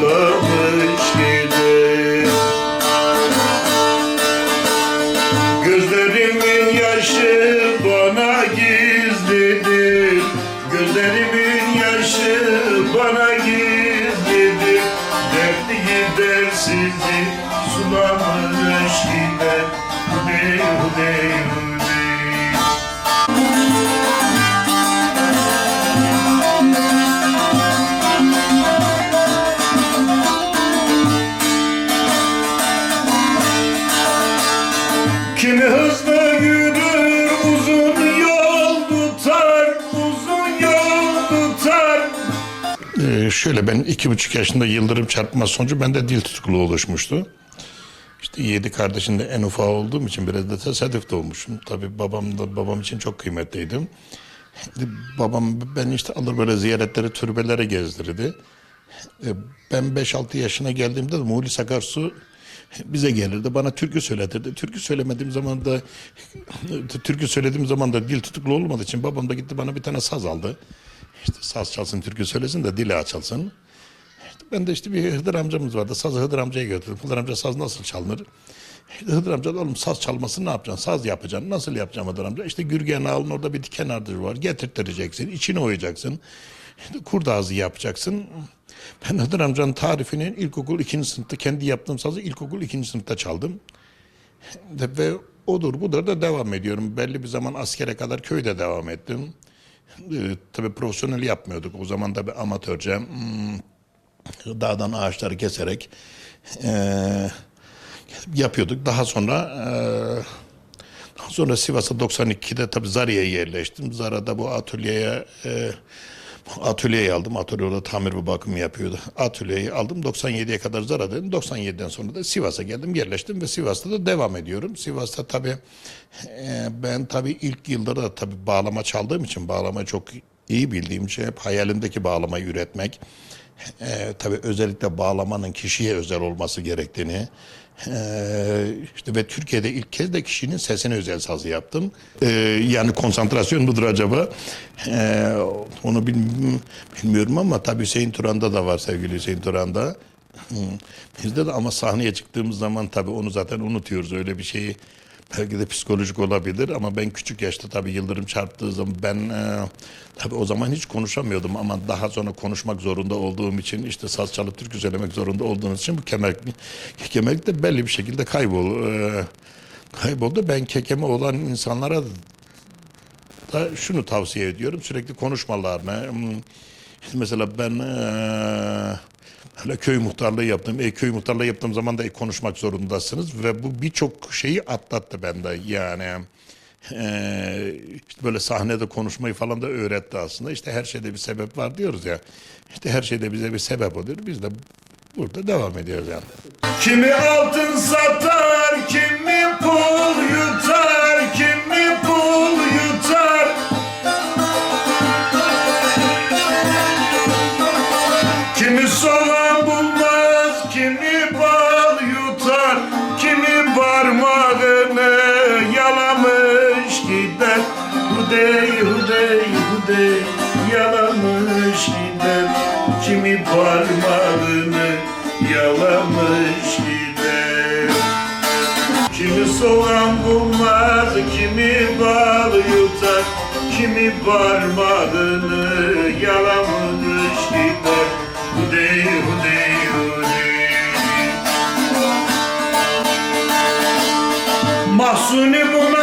Sulamış gider Gözlerimin yaşı bana gizlidir. Gözlerimin yaşı bana gizlidir. Dertli gider sizi sulamış gider Hudey hudey hudey Kimi hızlı yürür uzun yol tutar Uzun yol tutar Ee, şöyle ben iki buçuk yaşında yıldırım çarpma sonucu bende dil tutukluğu oluşmuştu. İşte yedi kardeşin de en ufağı olduğum için biraz da tesadüf doğmuşum. Tabii babam da babam için çok kıymetliydim. Babam beni işte alır böyle ziyaretleri, türbelere gezdirirdi. Ee, Ben 5-6 yaşına geldiğimde de Muhlis Akarsu bize gelirdi. Bana türkü söyletirdi. Türkü söylemediğim zaman da türkü söylediğim zaman da dil tutuklu olmadığı için babam da gitti bana bir tane saz aldı. İşte saz çalsın, türkü söylesin de dili açılsın. İşte ben de işte bir Hıdır amcamız vardı. Sazı Hıdır amcaya götürdüm. Hıdır amca saz nasıl çalınır? Hıdır amca oğlum saz çalması ne yapacaksın? Saz yapacaksın. Nasıl yapacağım Hıdır amca? İşte Gürgen Ağa'nın orada bir diken ardırı var. Getirttireceksin. içine oyacaksın. İşte kurd ağzı yapacaksın. Ben Hıdır amcanın tarifini ilkokul ikinci sınıfta kendi yaptığım sazı ilkokul ikinci sınıfta çaldım. Ve odur budur da devam ediyorum. Belli bir zaman askere kadar köyde devam ettim. Ee, tabii profesyonel yapmıyorduk. O zaman da bir amatörce hmm, dağdan ağaçları keserek eee, yapıyorduk. Daha sonra eee, daha sonra Sivas'a 92'de tabii Zara'ya yerleştim. Zara'da bu atölyeye eee atölyeyi aldım. Atölyede tamir ve bakım yapıyordu. Atölyeyi aldım. 97'ye kadar Zara'daydım. 97'den sonra da Sivas'a geldim. Yerleştim ve Sivas'ta da devam ediyorum. Sivas'ta tabii e, ben tabii ilk yıllarda da tabii bağlama çaldığım için bağlamayı çok iyi bildiğim için hep hayalimdeki bağlamayı üretmek. E, tabii özellikle bağlamanın kişiye özel olması gerektiğini ee, işte ve Türkiye'de ilk kez de kişinin sesine özel sazı yaptım. Ee, yani konsantrasyon mudur acaba? Ee, onu bil- bilmiyorum ama tabii Hüseyin Turan'da da var sevgili Hüseyin Turan'da. Bizde de ama sahneye çıktığımız zaman tabii onu zaten unutuyoruz. Öyle bir şeyi belki de psikolojik olabilir ama ben küçük yaşta tabii yıldırım çarptığı zaman ben e, tabii o zaman hiç konuşamıyordum ama daha sonra konuşmak zorunda olduğum için işte saz çalıp türkü söylemek zorunda olduğunuz için bu kemerlik, kemerlik de belli bir şekilde kaybol, e, kayboldu. Ben kekeme olan insanlara da şunu tavsiye ediyorum sürekli konuşmalarını. Hmm, Mesela ben eee Hala köy muhtarlığı yaptım. E, köy muhtarlığı yaptığım zaman da e, konuşmak zorundasınız ve bu birçok şeyi atlattı bende yani. e, işte böyle sahnede konuşmayı falan da öğretti aslında. İşte her şeyde bir sebep var diyoruz ya. İşte her şeyde bize bir sebep oluyor. Biz de burada devam ediyoruz yani. Kimi altın satar, kimi pul yutar, Kimi soğan bulmaz, kimi bal yutar, kimi parmağını yalamış gider. Hudey, hudey, hudey, yalamış gider. Kimi parmağını yalamış gider. Kimi soğan bulmaz, kimi bal yutar, kimi parmağını yalamış Mahsuni bu